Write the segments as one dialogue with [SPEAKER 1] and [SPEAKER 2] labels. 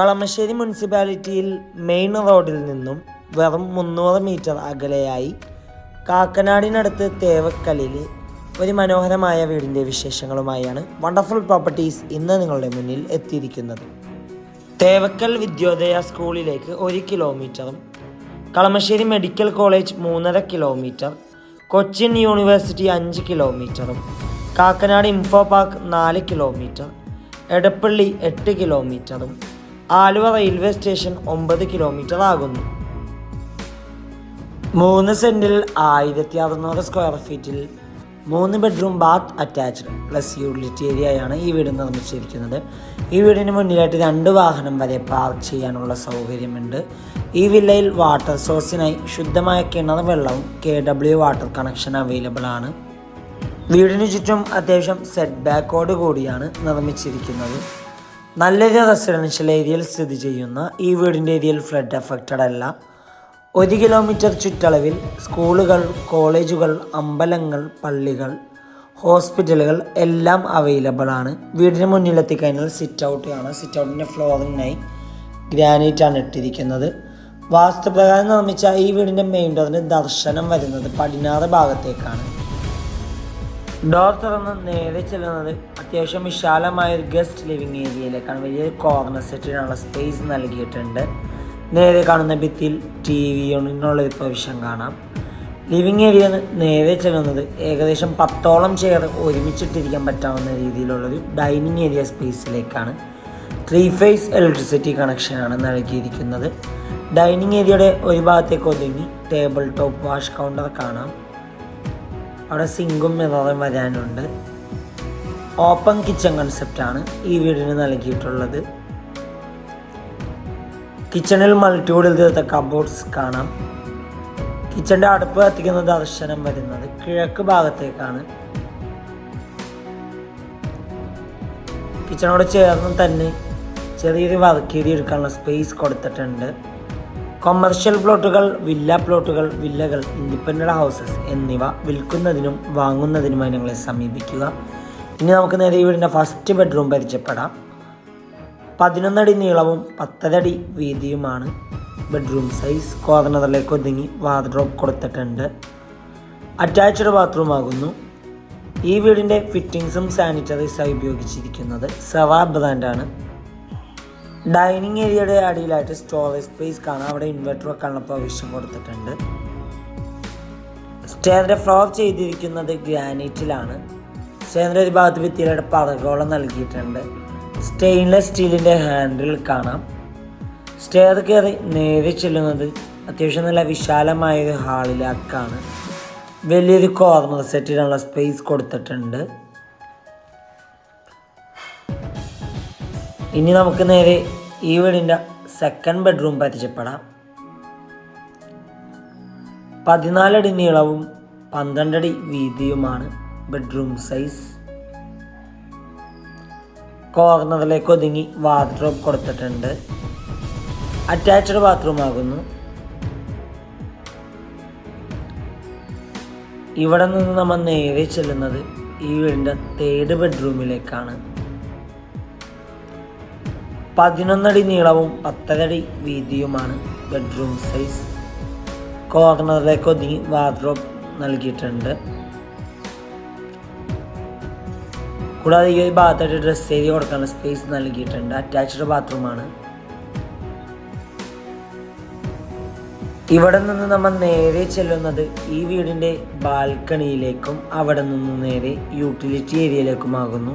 [SPEAKER 1] കളമശ്ശേരി മുനിസിപ്പാലിറ്റിയിൽ മെയിൻ റോഡിൽ നിന്നും വെറും മുന്നൂറ് മീറ്റർ അകലെയായി കാക്കനാടിനടുത്ത് തേവക്കലിൽ ഒരു മനോഹരമായ വീടിന്റെ വിശേഷങ്ങളുമായാണ് വണ്ടർഫുൾ പ്രോപ്പർട്ടീസ് ഇന്ന് നിങ്ങളുടെ മുന്നിൽ എത്തിയിരിക്കുന്നത്. തേവക്കൽ വിദ്യോദയ സ്കൂളിലേക്ക് ഒരു കിലോമീറ്ററും കളമശ്ശേരി മെഡിക്കൽ കോളേജ് മൂന്നര കിലോമീറ്റർ കൊച്ചിൻ യൂണിവേഴ്സിറ്റി അഞ്ച് കിലോമീറ്ററും കാക്കനാട് ഇൻഫോ പാർക്ക് നാല് കിലോമീറ്റർ എടപ്പള്ളി എട്ട് കിലോമീറ്ററും ആലുവ റെയിൽവേ സ്റ്റേഷൻ ഒമ്പത് കിലോമീറ്റർ ആകുന്നു. മൂന്ന് സെന്റിൽ ആയിരത്തി അറുന്നൂറ് സ്ക്വയർ ഫീറ്റിൽ മൂന്ന് bedroom bath attached plus utility ഏരിയയാണ് ഈ വീട് നിർമ്മിച്ചിരിക്കുന്നത്. ഈ വീടിന് മുന്നിലായിട്ട് രണ്ട് വാഹനം വരെ പാർക്ക് ചെയ്യാനുള്ള സൗകര്യമുണ്ട്. ഈ വില്ലയിൽ വാട്ടർ സോഴ്സിനായി ശുദ്ധമായ കിണർ വെള്ളവും K W water connection available ആണ്. വീടിന് ചുറ്റും അത്യാവശ്യം സെറ്റ് ബാക്കോട് കൂടിയാണ് നിർമ്മിച്ചിരിക്കുന്നത്. നല്ലൊരു റെസിഡൻഷ്യൽ ഏരിയയിൽ സ്ഥിതി ചെയ്യുന്ന ഈ വീടിന്റെ ഏരിയയിൽ ഫ്ലഡ് എഫക്റ്റഡ് അല്ല. ഒരു കിലോമീറ്റർ ചുറ്റളവിൽ സ്കൂളുകൾ കോളേജുകൾ അമ്പലങ്ങൾ പള്ളികൾ ഹോസ്പിറ്റലുകൾ എല്ലാം അവൈലബിൾ ആണ്. വീടിന് മുന്നിലെത്തിക്കഴിഞ്ഞാൽ സിറ്റ് ഔട്ട് കാണാം സിറ്റ് ഔട്ടിന്റെ ഫ്ലോറിങ്ങിനായി ഗ്രാനൈറ്റ് ആണ് ഇട്ടിരിക്കുന്നത്. വാസ്തുപ്രകാരം നിർമ്മിച്ച ഈ വീടിന്റെ മെയിൻ ഡോറിന് ദർശനം വരുന്നത് പടിഞ്ഞാറ് ഭാഗത്തേക്കാണ്. ഡോർ തുറന്ന് നേരെ ചെല്ലുന്നത് അത്യാവശ്യം വിശാലമായ ഒരു ഗസ്റ്റ് ലിവിങ് ഏരിയയിലേക്കാണ് വലിയൊരു കോർണർ സെറ്റിനുള്ള സ്പേസ് നൽകിയിട്ടുണ്ട്. നേരെ കാണുന്ന ഭിത്തിയിൽ ടി വി യൂണിനുള്ള ഒരു പ്രവിശ്യം കാണാം. ലിവിങ് ഏരിയ നേരെ ചെല്ലുന്നത് ഏകദേശം പത്തോളം ചെയർ ഒരുമിച്ചിട്ടിരിക്കാൻ പറ്റാവുന്ന രീതിയിലുള്ളൊരു ഡൈനിങ് ഏരിയ സ്പേസിലേക്കാണ് ത്രീ ഫേസ് ഇലക്ട്രിസിറ്റി കണക്ഷനാണ് നൽകിയിരിക്കുന്നത്. ഡൈനിങ് ഏരിയയുടെ ഒരു ഭാഗത്തേക്ക് ഒതുങ്ങി ടേബിൾ ടോപ്പ് വാഷ് കൗണ്ടർ കാണാം. അവിടെ സിങ്കും മിററും വരാനുണ്ട്. ഓപ്പൺ കിച്ചൺ കൺസെപ്റ്റാണ് ഈ വീടിന് നൽകിയിട്ടുള്ളത്. കിച്ചണിൽ മൾട്ടിവുഡിൽ ചെയ്ത കബോർഡ്സ് കാണാം. കിച്ചന്റെ അടുപ്പ് കത്തിക്കുന്ന ദർശനം വരുന്നത് കിഴക്ക് ഭാഗത്തേക്കാണ്. കിച്ചണോട് ചേർന്ന് തന്നെ ചെറിയൊരു വർക്ക് ഏരിയ എടുക്കാനുള്ള സ്പേസ് കൊടുത്തിട്ടുണ്ട്. കൊമേർഷ്യൽ പ്ലോട്ടുകൾ വില്ല പ്ലോട്ടുകൾ വില്ലകൾ ഇൻഡിപെൻഡന്റ് ഹൗസസ് എന്നിവ വിൽക്കുന്നതിനും വാങ്ങുന്നതിനുമായി ഞങ്ങളെ സമീപിക്കുക. ഇനി നമുക്ക് നേരെ ഈ വീടിന്റെ ഫസ്റ്റ് ബെഡ്റൂം പരിചയപ്പെടാം. പതിനൊന്നടി നീളവും പത്തരടി വീതിയുമാണ് ബെഡ്റൂം സൈസ് കോർണറിലേക്ക് ഒതുങ്ങി വാർഡ്രോബ് കൊടുത്തിട്ടുണ്ട്. അറ്റാച്ച്ഡ് ബാത്റൂം ആകുന്നു. ഈ വീടിന്റെ ഫിറ്റിങ്സും സാനിറ്ററീസായി ഉപയോഗിച്ചിരിക്കുന്നത് സെവാ ബ്രാൻഡാണ് ഡൈനിങ് ഏരിയയുടെ അടിയിലായിട്ട് സ്റ്റോറേജ് സ്പേസ് കാണാം. അവിടെ ഇൻവെർട്ടർ വെക്കാനുള്ള വിഷം കൊടുത്തിട്ടുണ്ട്. സ്റ്റേറിന്റെ ഫ്ലോർ ചെയ്തിരിക്കുന്നത് ഗ്രാനൈറ്റിലാണ്. സ്റ്റേറിന്റെ ഒരു ഭാഗത്ത് ഭിത്തിയിലായിട്ട് പറകോളം നൽകിയിട്ടുണ്ട്. സ്റ്റെയിൻലെസ് സ്റ്റീലിന്റെ ഹാൻഡിൽ കാണാം. സ്റ്റെയർ കയറി നേരെ ചെല്ലുന്നത് അത്യാവശ്യം നല്ല വിശാലമായ ഒരു ഹാളിലേക്കാണ് വലിയൊരു കോർണർ സെറ്റിനുള്ള സ്പേസ് കൊടുത്തിട്ടുണ്ട്. ഇനി നമുക്ക് നേരെ ഈ വീടിന്റെ സെക്കൻഡ് ബെഡ്റൂം പരിചയപ്പെടാം. പതിനാലടി നീളവും പന്ത്രണ്ടടി വീതിയുമാണ് ബെഡ്റൂം സൈസ് കോർണറിലേക്ക് ഒതുങ്ങി വാർഡ്രോബ് കൊടുത്തിട്ടുണ്ട്. അറ്റാച്ച്ഡ് ബാത്റൂം ആകുന്നു. ഇവിടെ നിന്ന് നമ്മൾ നേരെ ചെല്ലുന്നത് ഈ വീടിന്റെ തേർഡ് ബെഡ്റൂമിലേക്കാണ് പതിനൊന്നടി നീളവും പത്തരടി വീതിയുമാണ് ബെഡ്റൂം സൈസ് കോർണറിലേക്ക് ഒതുങ്ങി വാർഡ്രോബ് നൽകിയിട്ടുണ്ട്. കൂടാതെ ഈ ഒരു ഭാഗത്തായിട്ട് ഡ്രസ് ഏരിയ കൊടുക്കാനുള്ള സ്പേസ് നൽകിയിട്ടുണ്ട്. അറ്റാച്ച്ഡ് ബാത്റൂമാണ് ഇവിടെ നിന്ന് നമ്മൾ നേരെ ചെല്ലുന്നത് ഈ വീടിന്റെ ബാൽക്കണിയിലേക്കും അവിടെ നിന്ന് നേരെ യൂട്ടിലിറ്റി ഏരിയയിലേക്കുമാകുന്നു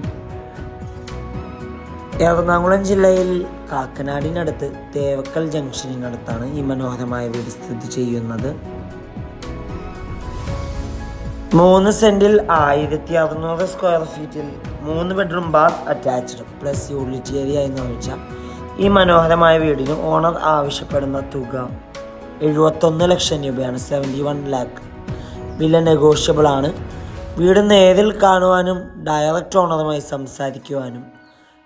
[SPEAKER 1] എറണാകുളം ജില്ലയിൽ കാക്കനാടിനടുത്ത് തേവക്കൽ ജംഗ്ഷനിനടുത്താണ് ഈ മനോഹരമായ വീട് സ്ഥിതി ചെയ്യുന്നത്. മൂന്ന് സെന്റിൽ ആയിരത്തി അറുന്നൂറ് സ്ക്വയർ ഫീറ്റിൽ മൂന്ന് bedroom bath attached plus utility area എന്ന് വെച്ച ഈ മനോഹരമായ വീടിന് ഓണർ ആവശ്യപ്പെടുന്ന തുക എഴുപത്തൊന്ന് ലക്ഷം രൂപയാണ്. സെവന്റി വൺ ലാക്ക് വില നെഗോഷ്യബിൾ ആണ്. വീട് നേരിൽ കാണുവാനും ഡയറക്റ്റ് ഓണറുമായി സംസാരിക്കുവാനും